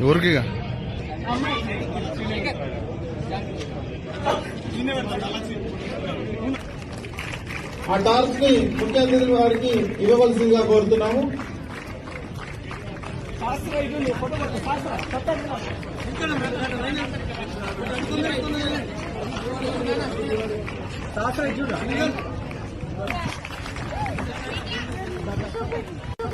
ఎవరికి ఆ టార్చ్ని ముఖ్య అతిథుల వారికి ఇవ్వవలసిందిగా కోరుతున్నాము. శాస్త్ర 大赛就 akan.